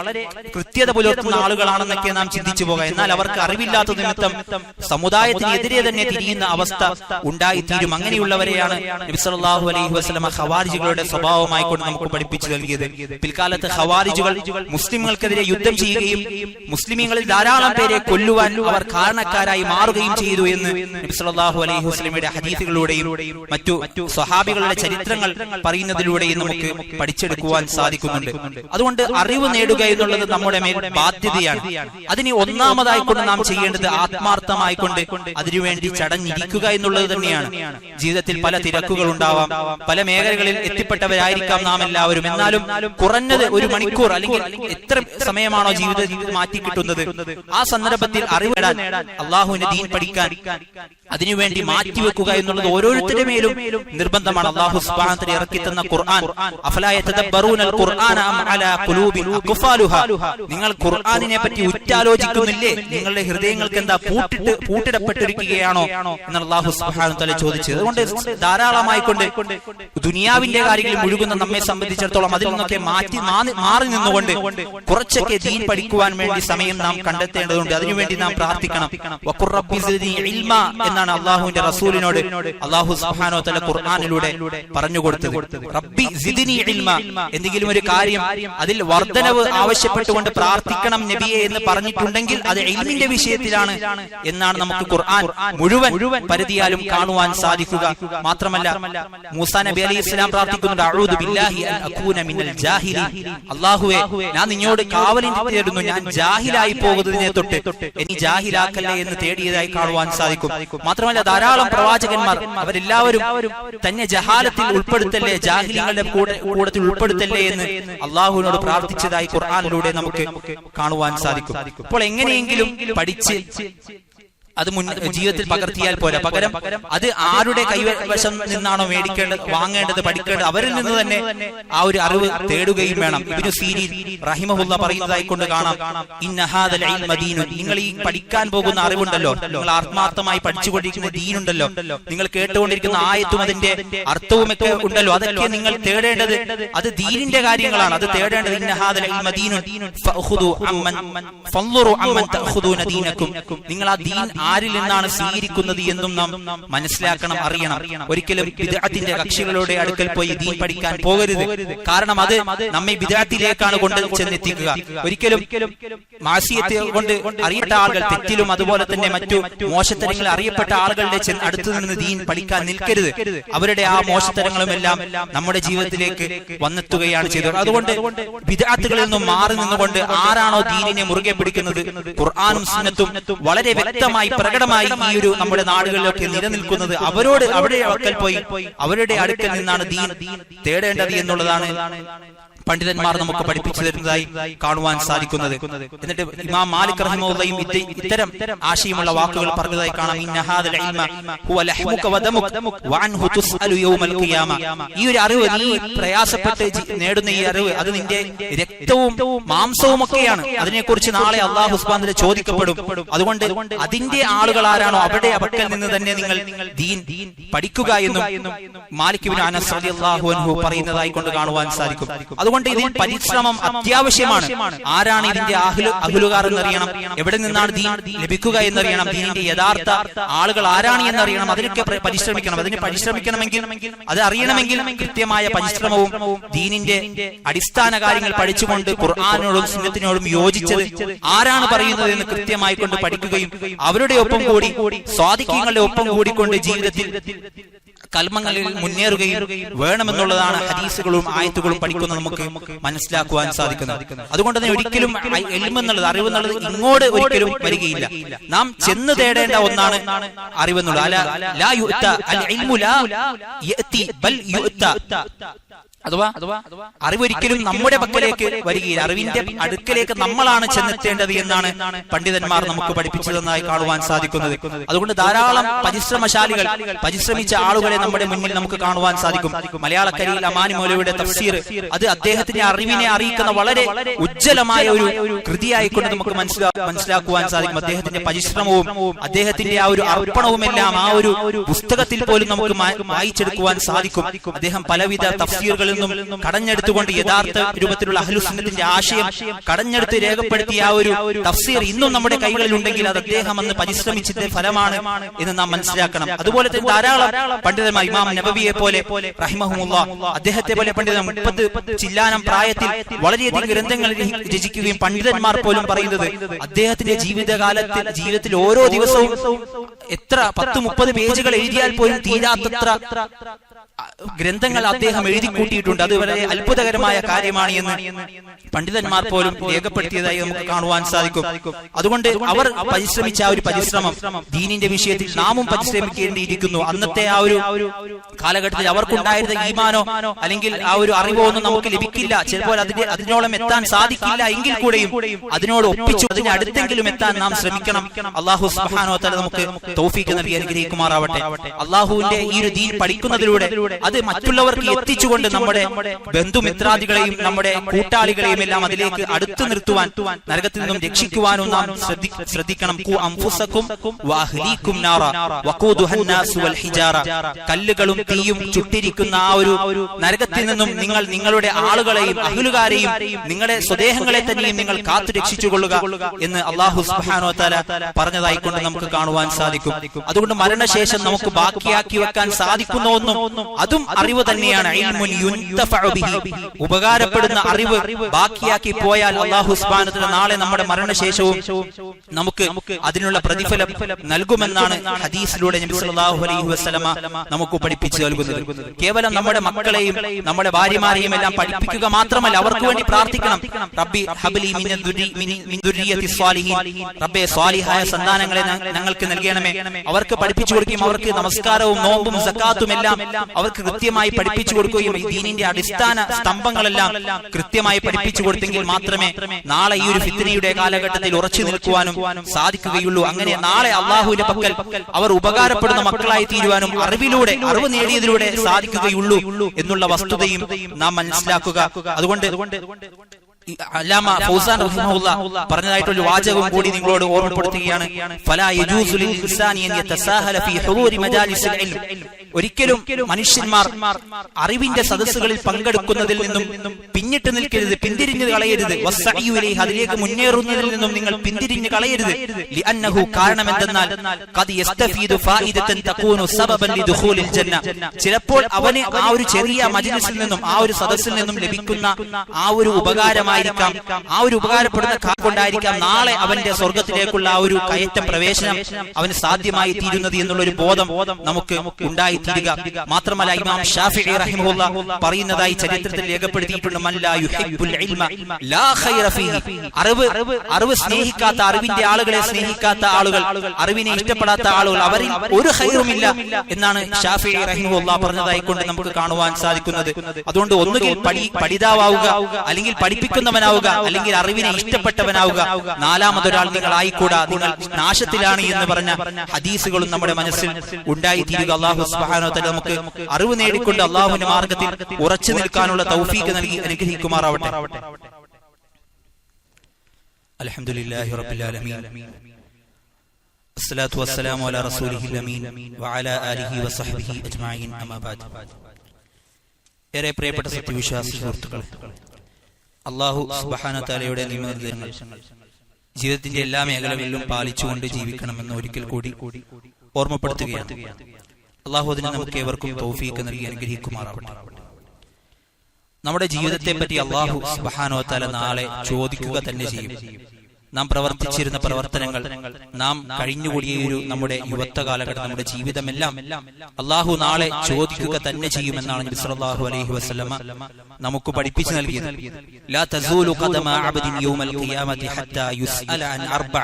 കൃത്യത പുലർത്തുന്ന ആളുകളാണെന്നൊക്കെ നാം ചിന്തിച്ചു പോകാം. എന്നാൽ അവർക്ക് അറിവില്ലാത്ത നിമിത്തം സമുദായത്തിനെതിരെ തന്നെ തിരിയുന്ന അവസ്ഥ ഉണ്ടായിത്തീരും. അങ്ങനെയുള്ളവരെയാണ് നബിസലാഹു അലൈഹി വസ്ലമ ഖവാരിജുകളുടെ സ്വഭാവമായിക്കൊണ്ട് നമുക്ക് പഠിപ്പിച്ചു നൽകിയത്. പിൽക്കാലത്ത് ഖവാരിജുകൾ മുസ്ലിമുകൾക്കെതിരെ യുദ്ധം ചെയ്യുകയും മുസ്ലിമീങ്ങളിൽ ധാരാളം പേരെ കൊല്ലുവാൻ അവർ കാരണക്കാരായി മാറുകയും ചെയ്തു എന്ന് നബിസലാഹു അലൈഹി വസ്ലമയുടെ ഹദീസുകളിലൂടെ ആയത്തുകളിലൂടെയും മറ്റു സ്വഹാബികളുടെ ചരിത്രങ്ങൾ പറയുന്നതിലൂടെയും നമുക്ക് പഠിച്ചെടുക്കുവാൻ സാധിക്കുന്നുണ്ട്. അതുകൊണ്ട് അറിവ് നേടുക എന്നുള്ളത് നമ്മുടെ മേൽ ബാധ്യതയാണ്. അതിന് ഒന്നാമതായിക്കൊണ്ട് നാം ചെയ്യേണ്ടത് ആത്മാർത്ഥമായി കൊണ്ട് അതിനുവേണ്ടി ചടഞ്ഞിരിക്കുക എന്നുള്ളത് തന്നെയാണ്. ജീവിതത്തിൽ പല തിരക്കുകൾ ഉണ്ടാവാം പല മേഖലകളിൽ എത്തിപ്പെട്ടവരായിരിക്കാം നാം എല്ലാവരും. എന്നാലും കുറഞ്ഞത് ഒരു മണിക്കൂർ അല്ലെങ്കിൽ എത്ര സമയമാണോ ജീവിതത്തിൽ മാറ്റി കിട്ടുന്നത്? ആ സന്ദർഭത്തിൽ അറിവ് നേടാൻ അള്ളാഹുവിന്റെ ദീൻ പഠിക്കാൻ അതിനുവേണ്ടി മാറ്റിവെക്കുക എന്നുള്ളത് ഓരോരുത്തരുടെ മേലും നിർബന്ധമാണ് അള്ളാഹു സുബ്ഹാനഹു ഇറക്കി തന്ന ഖുർആൻ. അഫലാ യതദബ്ബറൂനൽ ഖുർആന അം അലാ ഖുലൂബിൻ അഖ്ഫാലുഹാ നിങ്ങൾ ഖുർആനിനെ പറ്റി ഉറ്റാലോചിക്കുന്നില്ലേ? നിങ്ങളുടെ ഹൃദയങ്ങൾക്ക് എന്താ പൂട്ടിട്ട് പൂട്ടിടപ്പെട്ടിരിക്കുകയാണോ എന്ന് അള്ളാഹു സുബ്ഹാനഹു തആല ചോദിച്ചത്. അതുകൊണ്ട് ധാരാളമായി കൊണ്ട് ദുനിയാവിന്റെ കാര്യങ്ങളിൽ മുഴുകുന്ന നമ്മെ സംബന്ധിച്ചിടത്തോളം അതിൽ നിന്നൊക്കെ മാറ്റി മാറി- നിന്നുകൊണ്ട് കുറച്ചൊക്കെ ദീൻ പഠിക്കുവാൻ വേണ്ടി സമയം നാം കണ്ടെത്തേണ്ടതുണ്ട്. അതിനുവേണ്ടി നാം പ്രാർത്ഥിക്കണം. എന്നാണ് അള്ളാഹുവിന്റെ റസൂലിനോട് അള്ളാഹു സുബ്ഹാനഹു തആല ഖുർആനിലൂടെ പറഞ്ഞു കൊടുത്തത്. റബ്ബി സിദ്നി ഇൽമ. എന്തെങ്കിലും ഒരു കാര്യം അതിൽ വർധനവ് ആവശ്യപ്പെട്ടുകൊണ്ട് പ്രാർത്ഥിക്കണം നബിയെ എന്ന് പറഞ്ഞിട്ടുണ്ടെങ്കിൽ അത് ഇൽമിന്റെ വിഷയത്തിലാണ് എന്നാണ് നമുക്ക് ഖുർആൻ മുഴുവൻ പരിധിയാലും കാണുവാൻ സാധിക്കുക. മാത്രമല്ല മൂസാ നബി അലൈഹി ഇസ്ലാം പ്രാർത്ഥിക്കുന്നുണ്ട് അഊദു ബില്ലാഹി അൻ അകൂന മിനൽ ജാഹിലി അല്ലാഹുവേ ഞാൻ നിന്നോട് കാവലിന് തേടുന്നു. ഞാൻ ജാഹിലായി പോകുന്നതിനെ തൊട്ട് ഇനി ജാഹിലാക്കല്ലേ എന്ന് തേടിയതായി കാണുവാൻ സാധിക്കും. മാത്രമല്ല ധാരാളം പ്രവാചകന്മാർ അവരെല്ലാവരും തന്നെ ജഹാലത്തിൽ ഉൾപ്പെടുത്തല്ലേ? ജാഹിലിങ്ങളുടെ കൂടെ കൂടത്തിൽ ഉൾപ്പെടുത്തല്ലേ എന്ന് അള്ളാഹുവിനോട് പ്രാർത്ഥിച്ചതായി ഖുർആാനിലൂടെ നമുക്ക് കാണുവാൻ സാധിക്കും. അപ്പോൾ എങ്ങനെയെങ്കിലും പഠിച്ച് അത് മുൻ ജീവിതത്തിൽ പകർത്തിയാൽ പോരാ. പകരം അത് ആരുടെ കൈവശം നിന്നാണോ മേടിക്കേണ്ടത്? വാങ്ങേണ്ടത് പഠിക്കേണ്ടത്? അവരിൽ നിന്ന് തന്നെ ആ ഒരു അറിവ് തേടുകയും വേണം. ഇബിനു സീരി റഹിമഹുല്ല പറയുന്നതായി കൊണ്ട് കാണാം. നിങ്ങൾ ഈ പഠിക്കാൻ പോകുന്ന അറിവുണ്ടല്ലോ. നിങ്ങൾ ആത്മാർത്ഥമായി പഠിച്ചുകൊണ്ടിരിക്കുന്ന ദീനുണ്ടല്ലോ. നിങ്ങൾ കേട്ടുകൊണ്ടിരിക്കുന്ന ആയത്തും അതിന്റെ അർത്ഥവും ഒക്കെ ഉണ്ടല്ലോ. അതൊക്കെ നിങ്ങൾ തേടേണ്ടത്. അത് ദീനിന്റെ കാര്യങ്ങളാണ്. അത് തേടേണ്ടത് ദീനക്കും നിങ്ങൾ ആ ദീൻ ആരിൽ നിന്നാണ് സ്വീകരിക്കുന്നത് എന്നും നാം മനസ്സിലാക്കണം അറിയണം. ഒരിക്കലും ബിദ്അത്തിന്റെ കക്ഷികളുടെ അടുക്കൽ പോയി ദീൻ പഠിക്കാൻ പോകരുത്. കാരണം അത് നമ്മെ വിദ്യാർത്ഥിയിലേക്കാണ് കൊണ്ട് ചെന്നെത്തിക്കുക. ഒരിക്കലും മാസിയത്തെ കൊണ്ട് അറിയപ്പെട്ട ആളുകൾ തെറ്റിലും അതുപോലെ തന്നെ മറ്റു മോശത്തരങ്ങൾ അറിയപ്പെട്ട ആളുകളുടെ അടുത്തു നിന്ന് ദീൻ പഠിക്കാൻ നിൽക്കരുത്. അവരുടെ ആ മോശത്തരങ്ങളും എല്ലാം നമ്മുടെ ജീവിതത്തിലേക്ക് വന്നെത്തുകയാണ് ചെയ്തത്. അതുകൊണ്ട് വിദ്യാർത്ഥികളിൽ നിന്നും മാറി നിന്നുകൊണ്ട് ആരാണോ ദീനിനെ മുറുകെ പിടിക്കുന്നത്? ഖുർആാനും സുന്നത്തും വളരെ വ്യക്തമായി പ്രകടമായി ഈ ഒരു നമ്മുടെ നാടുകളിലൊക്കെ നിലനിൽക്കുന്നത് അവരോട് അവിടെ അടുക്കൽ പോയി അവരുടെ അടുക്കൽ നിന്നാണ് ദീൻ തേടേണ്ടത് എന്നുള്ളതാണ്. പണ്ഡിതന്മാർ നമുക്ക് പഠിപ്പിച്ചു തരുന്നതായി കാണുവാൻ സാധിക്കുന്നത്. എന്നിട്ട് ഇമാം മാലിക് റഹിമുള്ളയും ഇത്തരം ആശയമുള്ള വാക്കുകൾ പറഞ്ഞതായി കാണാം. ഈ ഒരു അറിവ് നീ പ്രയാസപ്പെട്ട് നേടുന്ന ഈ അറിവ് അത് നിന്റെ രക്തവും മാംസവും ഒക്കെയാണ് അതിനെക്കുറിച്ച് നാളെ അള്ളാഹു സുബ്ഹാനഹു ചോദിക്കപ്പെടും. അതുകൊണ്ട് അതിന്റെ ആളുകൾ ആരാണോ അവിടെ അവക്കൽ നിന്ന് തന്നെ നിങ്ങൾ ദീൻ പഠിക്കുക എന്നും മാലിക് ഇബ്നു അനസ് അള്ളാഹു പറയുന്നതായി കൊണ്ട് കാണുവാൻ സാധിക്കും അതുകൊണ്ട് ഇതിൽ പരിശ്രമം അത്യാവശ്യമാണ്. ആരാണ് ഇതിന്റെ അഹുലുകാർ എന്നറിയണം. എവിടെ നിന്നാണ് ദീൻ ലഭിക്കുക എന്നറിയണം. ദീനിന്റെ യഥാർത്ഥ ആളുകൾ ആരാണ് എന്നറിയണം. അതിനൊക്കെ പ്ര- പരിശ്രമിക്കണം. അതിന് പരിശ്രമിക്കണമെങ്കിൽ അത് അറിയണമെങ്കിൽ കൃത്യമായ പരിശ്രമവും ദീനിന്റെ അടിസ്ഥാന കാര്യങ്ങൾ പഠിച്ചുകൊണ്ട് ഖുർആാനോടും സുന്നത്തിനോടും യോജിച്ചത് ആരാണ് പറയുന്നത് എന്ന് കൃത്യമായി കൊണ്ട് പഠിക്കുകയും അവരുടെ ഒപ്പം കൂടി സ്വാധിക്യങ്ങളുടെ ഒപ്പം കൂടിക്കൊണ്ട് ജീവിതത്തിൽ കൽമങ്ങളിൽ മുന്നേറുകയും വേണമെന്നുള്ളതാണ് ഹദീസുകളും ആയത്തുകളും പഠിക്കുന്ന നമുക്ക് മനസ്സിലാക്കുവാൻ സാധിക്കുന്നത്. അതുകൊണ്ട് തന്നെ ഒരിക്കലും എൽമെന്നുള്ളത് അറിവ് എന്നുള്ളത് ഇങ്ങോട്ട് ഒരിക്കലും വരികയില്ല. നാം ചെന്ന് തേടേണ്ട ഒന്നാണ് അറിവെന്നുള്ളത്. അല്ല ലാ അൽ ഇൽമു ലാ യഅതി ബൽ അഥവാ അറിവൊരിക്കലും നമ്മുടെ പക്കലേക്ക് വരികയില്ല. അറിവിന്റെ അടുക്കലേക്ക് നമ്മളാണ് ചെന്നെത്തേണ്ടത് എന്നാണ് പണ്ഡിതന്മാർ നമുക്ക് പഠിപ്പിച്ചതെന്നായി കാണുവാൻ സാധിക്കുന്നത്. അതുകൊണ്ട് ധാരാളം പരിശ്രമശാലികൾ പരിശ്രമിച്ച ആളുകളെ നമ്മുടെ മുന്നിൽ നമുക്ക് കാണുവാൻ സാധിക്കും. മലയാളക്കരയിൽ അമാനി മൗലവിയുടെ തഫ്സീർ. അത് അദ്ദേഹത്തിന്റെ അറിവിനെ അറിയിക്കുന്ന വളരെ ഉജ്ജ്വലമായ ഒരു കൃതിയായിക്കൊണ്ട് നമുക്ക് മനസ്സിലാ മനസ്സിലാക്കുവാൻ സാധിക്കും. അദ്ദേഹത്തിന്റെ പരിശ്രമവും അദ്ദേഹത്തിന്റെ ആ ഒരു അർപ്പണവും എല്ലാം ആ ഒരു പുസ്തകത്തിൽ പോലും നമുക്ക് വായിച്ചെടുക്കുവാൻ സാധിക്കും. അദ്ദേഹം പലവിധ തഫ്സീറുകളിൽ നിന്നും കടഞ്ഞെടുത്തുകൊണ്ട് യഥാർത്ഥ രൂപത്തിലുള്ള അഹ്ലുസുന്നത്തിന്റെ ആശയം കടഞ്ഞെടുത്ത് രേഖപ്പെടുത്തിയ ആ ഒരു തഫ്സീർ ഇന്നും നമ്മുടെ കൈകളിൽ ഉണ്ടെങ്കിൽ അത് അദ്ദേഹം അന്ന് പരിശ്രമിച്ചതിന്റെ ഫലമാണ് എന്ന് നാം മനസ്സിലാക്കണം. അതുപോലെ തന്നെ ധാരാളം പണ്ഡിതന്മാർ ഇമാം നബവിയെ പോലെ റഹിമഹുമുള്ള അദ്ദേഹത്തെ പോലെ പണ്ഡിതൻ മുപ്പത് ചില്ല ചില്ലാനം പ്രായത്തിൽ വളരെയധികം ഗ്രന്ഥങ്ങൾ രചി- രചിക്കുകയും പണ്ഡിതന്മാർ പോലും പറയുന്നത് അദ്ദേഹത്തിന്റെ ജീവിതകാലത്തിൽ ജീവിതത്തിൽ ഓരോ ദിവസവും എത്ര പത്ത് മുപ്പത് പേജുകൾ എഴുതിയാൽ പോലും തീരാത്തത്ര ഗ്രന്ഥങ്ങൾ അദ്ദേഹം എഴുതി കൂട്ടിയിട്ടുണ്ട്. അത് വളരെ അത്ഭുതകരമായ കാര്യമാണ് എന്ന് പണ്ഡിതന്മാർ പോലും രേഖപ്പെടുത്തിയതായി നമുക്ക് കാണുവാൻ സാധിക്കും. അതുകൊണ്ട് അവർ പരിശ്രമിച്ച ആ ഒരു പരിശ്രമം ദീനിന്റെ വിഷയത്തിൽ നാമും പരിശ്രമിക്കേണ്ടിയിരിക്കുന്നു അന്നത്തെ ആ ഒരു കാലഘട്ടത്തിൽ അവർക്കുണ്ടായിരുന്ന ഈമാനോ അല്ലെങ്കിൽ ആ ഒരു അറിവോ ഒന്നും നമുക്ക് ലഭിക്കില്ല. ചിലപ്പോൾ അതിന്റെ അതിനോളം എത്താൻ സാധിക്കില്ല എങ്കിൽ കൂടെയും അതിനോട് ഒപ്പിച്ചു. അതിന് അടുത്തെങ്കിലും എത്താൻ നാം ശ്രമിക്കണം. അള്ളാഹു സഹാനോ വ തആല നമുക്ക് തൗഫീക്ക് നൽകി അനുഗ്രഹിക്കുമാറാവട്ടെ. അള്ളാഹുവിന്റെ ഈ ഒരു ദീൻ പഠിക്കുന്നതിലൂടെ അത് മറ്റുള്ളവർക്ക് എത്തിച്ചുകൊണ്ട് നമ്മുടെ ബന്ധുമിത്രാദികളെയും നമ്മുടെ കൂട്ടാളികളെയും എല്ലാം അതിലേക്ക് അടുത്തു നിർത്തുവാൻ നരകത്തിൽ നിന്നും രക്ഷിക്കുവാനും നാം ശ്രദ്ധിക്കണം. കല്ലുകളും തീയും ചുട്ടിരിക്കുന്ന ആ ഒരു നരകത്തിൽ നിന്നും നിങ്ങൾ നിങ്ങളുടെ ആളുകളെയും അഹ്ലുകാരെയും നിങ്ങളുടെ സ്വദേഹങ്ങളെ തന്നെയും നിങ്ങൾ കാത്തു രക്ഷിച്ചുകൊള്ളുക എന്ന് അള്ളാഹു സുബാനോ താല പറഞ്ഞതായി കൊണ്ട് നമുക്ക് കാണുവാൻ സാധിക്കും. അതുകൊണ്ട് മരണശേഷം നമുക്ക് ബാക്കിയാക്കി വെക്കാൻ സാധിക്കുന്ന ഒന്നും അതും അറിവ് തന്നെയാണ്. ഉപകാരപ്പെടുന്ന അറിവ് ബാക്കിയാക്കി പോയാൽ അള്ളാഹു തആല നാളെ നമ്മുടെ മരണശേഷവും നമുക്ക് അതിനുള്ള പ്രതിഫലം നൽകുമെന്നാണ് ഹദീസിലൂടെ അലൈഹി നമുക്ക് പഠിപ്പിച്ചു നൽകുന്നത്. കേവലം നമ്മുടെ മക്കളെയും നമ്മുടെ ഭാര്യമാരെയും എല്ലാം പഠിപ്പിക്കുക മാത്രമല്ല അവർക്ക് വേണ്ടി പ്രാർത്ഥിക്കണം. റബ്ബി ഹബ്ലി റബ്ബേ സ്വാലിഹായ സന്താനങ്ങളെ ഞങ്ങൾക്ക് നൽകണമേ അവർക്ക് പഠിപ്പിച്ചു കൊടുക്കുകയും അവർക്ക് നമസ്കാരവും നോമ്പും സക്കാത്തും എല്ലാം അവർക്ക് കൃത്യമായി പഠിപ്പിച്ചു കൊടുക്കുകയും ഈ ദീനിന്റെ അടിസ്ഥാന സ്തംഭങ്ങളെല്ലാം കൃത്യമായി പഠിപ്പിച്ചു കൊടുത്തെങ്കിൽ മാത്രമേ നാളെ ഈ ഒരു ഫിത്തിനയുടെ കാലഘട്ടത്തിൽ ഉറച്ചു നിൽക്കുവാനും സാധിക്കുകയുള്ളൂ. അങ്ങനെ നാളെ അള്ളാഹുവിന്റെ പക്കൽ അവർ ഉപകാരപ്പെടുന്ന മക്കളായി തീരുവാനും അറിവിലൂടെ അറിവ് നേടിയതിലൂടെ സാധിക്കുകയുള്ളൂ എന്നുള്ള വസ്തുതയും നാം മനസ്സിലാക്കുക. അതുകൊണ്ട് അല്ലാമ ഫൗസാൻ റഹിമഹുല്ല പറഞ്ഞതായിട്ടൊരു വാചകം കൂടി നിങ്ങളോട് ഓർമ്മപ്പെടുത്തുകയാണ്. ഒരിക്കലും മനുഷ്യന്മാർ അറിവിന്റെ സദസ്സുകളിൽ പങ്കെടുക്കുന്നതിൽ നിന്നും പിന്നിട്ട് നിൽക്കരുത് പിന്തിരിഞ്ഞ് കളയരുത്. അതിലേക്ക് മുന്നേറുന്നതിൽ നിന്നും നിങ്ങൾ പിന്തിരിഞ്ഞ് കളയരുത്. കാരണം എന്തെന്നാൽ ചിലപ്പോൾ അവന് ആ ഒരു ചെറിയ മജ്ലിസിൽ നിന്നും ആ ഒരു സദസ്സിൽ നിന്നും ലഭിക്കുന്ന ആ ഒരു ഉപകാരമായിരിക്കാം ആ ഒരു ഉപകാരപ്പെടുന്ന കൊണ്ടായിരിക്കാം നാളെ അവന്റെ സ്വർഗത്തിലേക്കുള്ള ആ ഒരു കയറ്റം പ്രവേശനം അവന് സാധ്യമായി തീരുന്നത് എന്നുള്ള ഒരു ബോധം നമുക്ക് ഉണ്ടായി തീരുക. മാത്രമല്ല ഇമാം ഷാഫി റഹിമുള്ള പറയുന്നതായി ചരിത്രത്തിൽ രേഖപ്പെടുത്തിയിട്ടുണ്ട് അറിവ് അറിവ് സ്നേഹിക്കാത്ത അറിവിന്റെ ആളുകളെ സ്നേഹിക്കാത്ത ആളുകൾ അറിവിനെ ഇഷ്ടപ്പെടാത്ത ആളുകൾ അവരിൽ ഒരു ഹൈറുമില്ല എന്നാണ് ഷാഫി റഹിമുള്ള പറഞ്ഞതായി കൊണ്ട് നമുക്ക് കാണുവാൻ സാധിക്കുന്നത്. അതുകൊണ്ട് ഒന്നുകിൽ പഠി പഠിതാവുക അല്ലെങ്കിൽ പഠിപ്പിക്കുന്നവനാവുക അല്ലെങ്കിൽ അറിവിനെ ഇഷ്ടപ്പെട്ടവനാവുക നാലാമതൊരാൾ നിങ്ങൾ ആയിക്കൂടാ നിങ്ങൾ നാശത്തിലാണ് എന്ന് പറഞ്ഞ ഹദീസുകളും നമ്മുടെ മനസ്സിൽ ഉണ്ടായി തീരുക അള്ളാഹു സുബ്ഹാനഹു വ തആല നമുക്ക് അറിവ് നേടിക്കൊണ്ട് അള്ളാഹുവിന്റെ മാർഗത്തിൽ ഉറച്ചു നിൽക്കാനുള്ള തൗഫീക്ക് നൽകി അനുഗ്രഹിക്കുമാറാവട്ടെ അൽഹംദുലില്ലാഹി റബ്ബിൽ ആലമീൻ الصلاة والسلام على رسوله الأمين وعلى آله وصحبه أجمعين أما بعد ഏറെ പ്രിയപ്പെട്ട സത്യവിശ്വാസി സുഹൃത്തുക്കളെ അള്ളാഹു സുബഹാന താലയുടെ നിയമനിർദ്ദേശങ്ങൾ. ജീവിതത്തിന്റെ എല്ലാ മേഖലകളിലും പാലിച്ചുകൊണ്ട് ജീവിക്കണമെന്ന് ഒരിക്കൽ കൂടി ഓർമ്മപ്പെടുത്തുകയാണ്. അള്ളാഹു അതിന് നമുക്ക് ഏവർക്കും തോഫീക്ക് നൽകി അനുഗ്രഹിക്കുമാറാവട്ടെ. നമ്മുടെ ജീവിതത്തെ പറ്റി അള്ളാഹു സുബാനോത്താല തല നാളെ ചോദിക്കുക തന്നെ ചെയ്യും. നാം പ്രവർത്തിച്ചിരുന്ന പ്രവർത്തനങ്ങൾ നാം കഴിഞ്ഞുകൂടിയ ഒരു നമ്മുടെ യുവത്വ കാലഘട്ടം നമ്മുടെ ജീവിതമെല്ലാം അള്ളാഹു നാളെ ചോദിക്കുക തന്നെ ചെയ്യുമെന്നാണ് നബിസ്വല്ലാഹു അലൈഹി വസല്ലമ നമുക്ക് പഠിപ്പിച്ചു നൽകിയത്. ലാ തസൂലു ഖദമ അബ്ദിൻ യൗമൽ ഖിയാമത്തി ഹത്താ യുസ്അല അൻ അർബഅ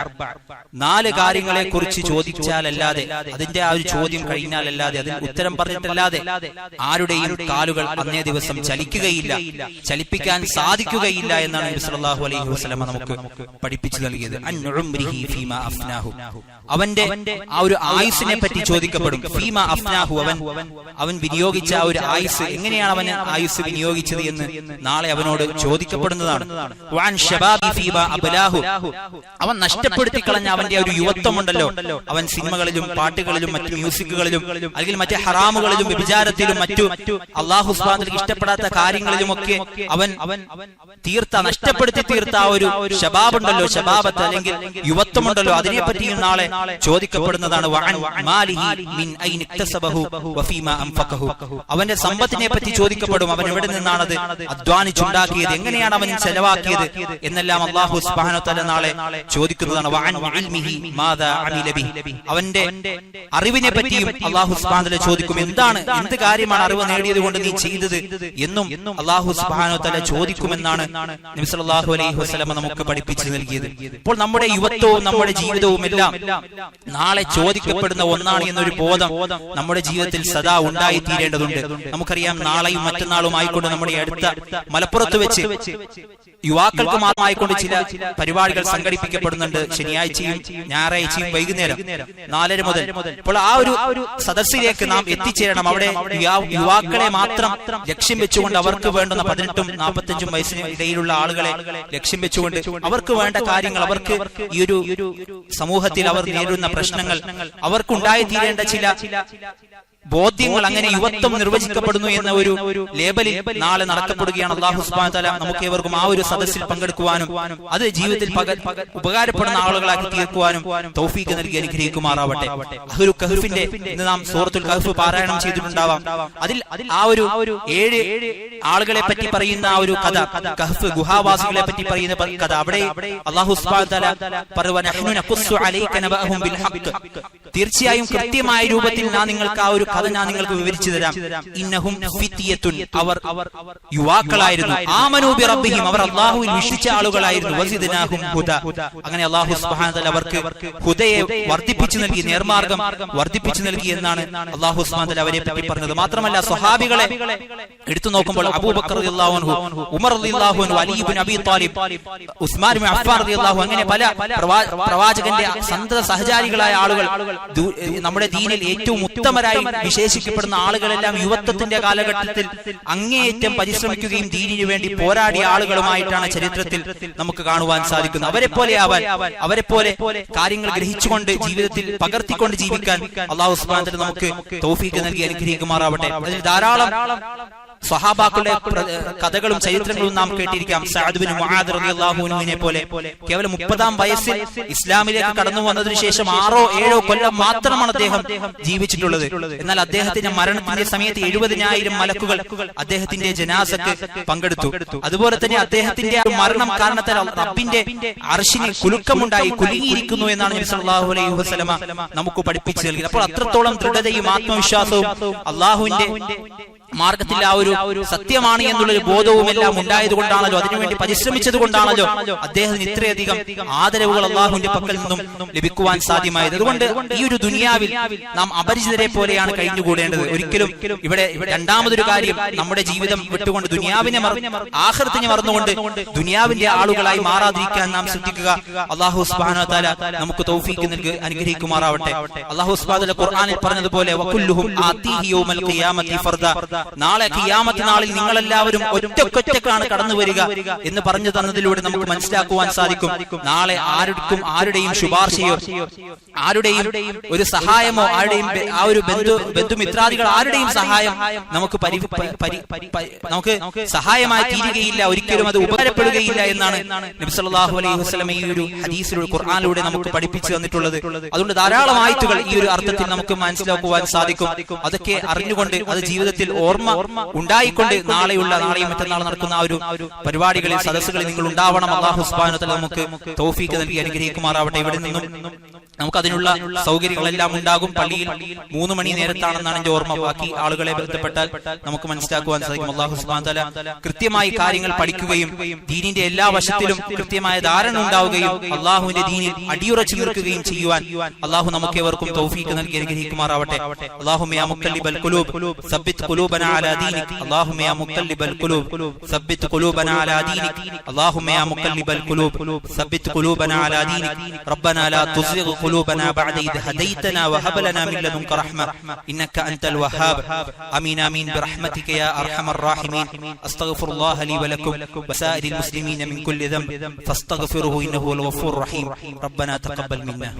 നാല് കാര്യങ്ങളെ കുറിച്ച് ചോദിച്ചാലല്ലാതെ അതിന്റെ ആ ഒരു ചോദ്യം കഴിഞ്ഞാലല്ലാതെ അതിന് ഉത്തരം പറഞ്ഞിട്ടല്ലാതെ ആരുടെയും കാലുകൾ അന്നേ ദിവസം ചലിക്കുകയില്ല. ചലിപ്പിക്കാൻ സാധിക്കുകയില്ല എന്നാണ് നബിസ്വല്ലാഹു അലൈഹി വസല്ലമ നമുക്ക് പഠിപ്പിച്ചു നൽകിയത്. ഫീമ അഫ്നാഹു. അവന്റെ ആ ഒരു ആയുസിനെ പറ്റി ചോദിക്കപ്പെടും. ഫീമ അഫ്നാഹു അവൻ അവൻ. വിനിയോഗിച്ച ആ ഒരു ആയുസ് എങ്ങനെയാണ് അവൻ ആയുസ് വിനിയോഗിച്ചത് എന്ന് നാളെ അവനോട് ചോദിക്കപ്പെടുന്നതാണ്. ശബാബി അവൻ നഷ്ടപ്പെടുത്തി കളഞ്ഞ അവന്റെ ഒരു യുവത്വം ഉണ്ടല്ലോ അവൻ സിനിമകളിലും പാട്ടുകളിലും മറ്റു മ്യൂസിക്കുകളിലും അല്ലെങ്കിൽ മറ്റു ഹറാമുകളിലും വിചാരത്തിലും മറ്റു അള്ളാഹു ഇഷ്ടപ്പെടാത്ത ഇഷ്ടപ്പെടാത്ത കാര്യങ്ങളിലുമൊക്കെ അവൻ തീർത്ത നഷ്ടപ്പെടുത്തി തീർത്ത ആ ഒരു ഷബാബ് ഉണ്ടല്ലോ ഷബാബത്ത് അല്ലെങ്കിൽ യുവത്വമുണ്ടല്ലോ അതിനെ പറ്റിയും നാളെ ചോദിക്കപ്പെടുന്നതാണ് അവന്റെ സമ്പത്തിനെ പറ്റി ചോദിക്കപ്പെടും അവൻ എവിടെ നിന്നാണത് അധ്വാനിച്ചുണ്ടാക്കിയത് എങ്ങനെയാണ് അവൻ ചെലവാക്കിയത് എന്നെല്ലാം അള്ളാഹു തആല നാളെ ചോദിക്കുന്നതാണ് അവന്റെ അറിവിനെ പറ്റിയും അള്ളാഹു തആല ചോദിക്കും എന്താണ് എന്ത് കാര്യമാണ് അറിവ് നേടിയത് കൊണ്ട് നീ ചെയ്തത് എന്നും അള്ളാഹു തആല ചോദിക്കുമെന്നാണ് അലൈഹി വസ്ലമ നമുക്ക് പഠിപ്പിച്ചു നൽകിയത്. ഇപ്പോൾ നമ്മുടെ യുവത്വവും നമ്മുടെ ജീവിതവും എല്ലാം നാളെ ചോദിക്കപ്പെടുന്ന ഒന്നാണ് എന്നൊരു ബോധം നമ്മുടെ ജീവിതത്തിൽ സദാ ഉണ്ടായി തീരേണ്ടതുണ്ട്. നമുക്കറിയാം നാളെയും മറ്റന്നാളും ആയിക്കൊണ്ട് നമ്മുടെ അടുത്ത മലപ്പുറത്ത് വെച്ച് യുവാക്കൾക്ക് മാത്രമായിക്കൊണ്ട് ചില പരിപാടികൾ സംഘടിപ്പിക്കപ്പെടുന്നുണ്ട് ശനിയാഴ്ചയും ഞായറാഴ്ചയും വൈകുന്നേരം. നാലര മുതൽ. അപ്പോൾ ആ ഒരു സദസ്സിലേക്ക് നാം എത്തിച്ചേരണം. അവിടെ യുവാക്കളെ മാത്രം ലക്ഷ്യം വെച്ചുകൊണ്ട് അവർക്ക് വേണ്ടുന്ന പതിനെട്ടും നാൽപ്പത്തഞ്ചും വയസ്സിന് ഇടയിലുള്ള ആളുകളെ ലക്ഷ്യം വെച്ചുകൊണ്ട് അവർക്ക് വേണ്ട കാര്യങ്ങൾ അവർക്ക് ഈ ഒരു സമൂഹത്തിൽ അവർ നേരിടുന്ന പ്രശ്നങ്ങൾ അവർക്കുണ്ടായി തീരേണ്ട ചില ബോധ്യങ്ങൾ അങ്ങനെ യുവത്വം നിർവചിക്കപ്പെടുന്നു എന്ന ഒരു ലേബലിൽ നാളെ നടക്കപ്പെടുകയാണ് അള്ളാഹു സുബാൻ തല നമുക്ക് ഏവർക്കും ആ ഒരു സദസ്സിൽ പങ്കെടുക്കുവാനും അത് ജീവിതത്തിൽ പക- ഉപകാരപ്പെടുന്ന ആളുകളാക്കി തീർക്കുവാനും തൗഫീക്ക് നൽകി അനുഗ്രഹിക്കുമാറാവട്ടെ. അഹ്ലു കഹ്ഫിന്റെ ഇന്ന് നാം സൂറത്തുൽ കഹ്ഫ് പാരായണം ചെയ്തിട്ടുണ്ടാവാം. അതിൽ ആ ഒരു ഏഴ് ആളുകളെ പറ്റി പറയുന്ന ആ ഒരു കഥ. കഹ്ഫ് ഗുഹാവാസികളെ പറ്റി പറയുന്ന കഥ. അവിടെ അള്ളാഹു സുബാൻ തല. തീർച്ചയായും കൃത്യമായ രൂപത്തിൽ ഞാൻ നിങ്ങൾക്ക് ആ ഒരു കഥ ഞാൻ നിങ്ങൾക്ക് വിവരിച്ചു തരാം. ഇന്നഹും അവർ യുവാക്കളായിരുന്നു. ആമനൂ ബി റബ്ബിഹിം അവർ അള്ളാഹുവിൽ വിശ്വസിച്ച ആളുകളായിരുന്നു. വസിദ്നാഹും ഹുദ. അങ്ങനെ അള്ളാഹു സുബ്ഹാനഹു വ അവർക്ക് ഹുദയെ വർദ്ധിപ്പിച്ചു നൽകി. നേർമാർഗം വർദ്ധിപ്പിച്ചു നൽകി എന്നാണ് അള്ളാഹു തആല അവരെ പറ്റി പറഞ്ഞത്. മാത്രമല്ല സ്വഹാബികളെ എടുത്തു നോക്കുമ്പോൾ അബൂബക്കർ ഉമർ അബീ താലിബ് ഉസ്മാൻ റളിയല്ലാഹു അങ്ങനെ പല പ്രവാചകന്റെ സന്തത സഹചാരികളായ ആളുകൾ നമ്മുടെ ദീനിൽ ഏറ്റവും ഉത്തമരായി വിശേഷിക്കപ്പെടുന്ന ആളുകളെല്ലാം യുവത്വത്തിന്റെ കാലഘട്ടത്തിൽ അങ്ങേയറ്റം പരിശ്രമിക്കുകയും ദീനിനു വേണ്ടി പോരാടിയ ആളുകളുമായിട്ടാണ് ചരിത്രത്തിൽ നമുക്ക് കാണുവാൻ സാധിക്കുന്നത്. അവരെ പോലെ ആവാൻ അവരെ പോലെ കാര്യങ്ങൾ ഗ്രഹിച്ചുകൊണ്ട് ജീവിതത്തിൽ പകർത്തിക്കൊണ്ട് ജീവിക്കാൻ അള്ളാഹു നമുക്ക് തൗഫീഖ് നൽകി അനുഗ്രഹിക്കുമാറാവട്ടെ. അതിൽ ധാരാളം സ്വഹാബാക്കളുടെ കഥകളും ചരിത്രങ്ങളും നാം കേട്ടിരിക്കാം. സഅദ് ബിൻ മുആദ് റളിയല്ലാഹു അൻഹുവിനെ പോലെ കേവലം മുപ്പതാം വയസ്സിൽ ഇസ്ലാമിലേക്ക് കടന്നു വന്നതിനു ശേഷം ആറോ ഏഴോ കൊല്ലം മാത്രമാണ് അദ്ദേഹം ജീവിച്ചിട്ടുള്ളത്. എന്നാൽ അദ്ദേഹത്തിന്റെ മരണത്തിന്റെ സമയത്ത് എഴുപതിനായിരം മലക്കുകൾ അദ്ദേഹത്തിന്റെ ജനാസക്ക് പങ്കെടുത്തു. അതുപോലെ തന്നെ അദ്ദേഹത്തിന്റെ മരണം കാരണത്താൽ റബ്ബിന്റെ അർഷിന് കുലുക്കമുണ്ടായി കുലുങ്ങിയിരിക്കുന്നു എന്നാണ് നബി അലൈഹി വസല്ലമ നമുക്ക് പഠിപ്പിച്ചു നൽകിയത്. അപ്പോൾ അത്രത്തോളം ദൃഢതയും ആത്മവിശ്വാസവും അള്ളാഹുവിന്റെ മാർഗത്തിൽ ആ ഒരു സത്യമാണ് എന്നുള്ളൊരു ബോധവും എല്ലാം ഉണ്ടായത് കൊണ്ടാണല്ലോ അതിനുവേണ്ടി പരിശ്രമിച്ചത് കൊണ്ടാണല്ലോ അദ്ദേഹത്തിന് ഇത്രയധികം ആദരവുകൾ അള്ളാഹുവിന്റെ പക്കൽ നിന്നും ലഭിക്കുവാൻ സാധ്യമായത്. അതുകൊണ്ട് ഈ ഒരു ദുനിയാവിൽ നാം അപരിചിതരെ പോലെയാണ് കഴിഞ്ഞുകൂടേണ്ടത്. ഒരിക്കലും ഇവിടെ രണ്ടാമതൊരു കാര്യം നമ്മുടെ ജീവിതം വിട്ടുകൊണ്ട് ദുനിയാവിനെ ആഹൃത്തിനെ മറന്നുകൊണ്ട് ദുനിയാവിന്റെ ആളുകളായി മാറാതിരിക്കാൻ നാം ശ്രദ്ധിക്കുക. അള്ളാഹു സുബാന വ തആല നമുക്ക് തൗഫീക്ക് നൽകി അനുഗ്രഹിക്കുമാറാവട്ടെ. അള്ളാഹു സുബാദ് ഖുർആനിൽ പറഞ്ഞതുപോലെ നാളെ ഖിയാമത്ത് നാളിൽ നിങ്ങളെല്ലാവരും ഒറ്റക്കൊറ്റക്കാണ് കടന്നു വരിക എന്ന് പറഞ്ഞു തന്നതിലൂടെ നമുക്ക് മനസ്സിലാക്കുവാൻ സാധിക്കും. നാളെ ആർക്കും ആരുടെയും ശുപാർശയോ ആരുടെയും ഒരു സഹായമോ ആരുടെയും ആ ഒരു ബന്ധു ബന്ധുമിത്രാദികൾ ആരുടെയും സഹായം നമുക്ക് നമുക്ക് സഹായമായി തീരുകയില്ല ഒരിക്കലും അത് ഉപകാരപ്പെടുകയില്ല എന്നാണ് നബി സല്ലല്ലാഹു അലൈഹി വസ്ലം ഈ ഒരു ഹദീസിലൂടെ ഖുർആാനിലൂടെ നമുക്ക് പഠിപ്പിച്ചു തന്നിട്ടുള്ളത്. അതുകൊണ്ട് ധാരാളം ആയത്തുകൾ ഈ ഒരു അർത്ഥത്തിൽ നമുക്ക് മനസ്സിലാക്കുവാൻ സാധിക്കും. അതൊക്കെ അറിഞ്ഞുകൊണ്ട് അത് ജീവിതത്തിൽ ഓർമ്മ ഉണ്ടായിക്കൊണ്ട് നാളെയുള്ള നാളെയും മറ്റന്നാൾ നടക്കുന്ന ആ ഒരു പരിപാടികളിൽ സദസ്സുകളിൽ നിങ്ങൾ ഉണ്ടാവണം. അള്ളാഹു തആല നമുക്ക് തോഫീക്ക് നൽകി അനുഗ്രഹിക്കുമാറാവട്ടെ. ഇവിടെ നിന്നും നമുക്ക് അതിനുള്ള സൗകര്യങ്ങളെല്ലാം ഉണ്ടാകും പള്ളിയിൽ മൂന്ന് മണി നേരത്താണെന്നാണ് എന്റെ ഓർമ്മ ബാക്കി ആളുകളെ ബന്ധപ്പെട്ടാൽ നമുക്ക് മനസ്സിലാക്കുവാൻ സാധിക്കും അള്ളാഹു സുബ്ഹാനഹു വ തആല കൃത്യമായി കാര്യങ്ങൾ പഠിക്കുകയും ദീനിന്റെ എല്ലാ വശത്തിലും കൃത്യമായ ധാരണ ഉണ്ടാവുകയും അള്ളാഹുവിന്റെ ദീനിൽ അടിയുറച്ചു നിൽക്കുകയും ചെയ്യുവാൻ അള്ളാഹു നമുക്ക് ഏവർക്കും തൗഫീക്ക് നൽകി അനുഗ്രഹിക്കുമാറാവട്ടെ അള്ളാഹു യാ മുക്കല്ലിബൽ ഖുലൂബ് സബ്ബിത് ഖുലൂബന അലാ ദീനിക് اللهم يا مقلب القلوب ثبت قلوبنا على دينك اللهم يا مقلب القلوب ثبت قلوبنا على دينك ربنا لا تزغ قلوبنا بعد إذ هديتنا وهب لنا من لدنك رحمة. إنك أنت الوهاب. أمين أمين. برحمتك يا أرحم الراحمين. أستغفر الله لي ولكم وسائر المسلمين من كل ذنب. فاستغفره إنه هو الغفور الرحيم. ربنا تقبل منا.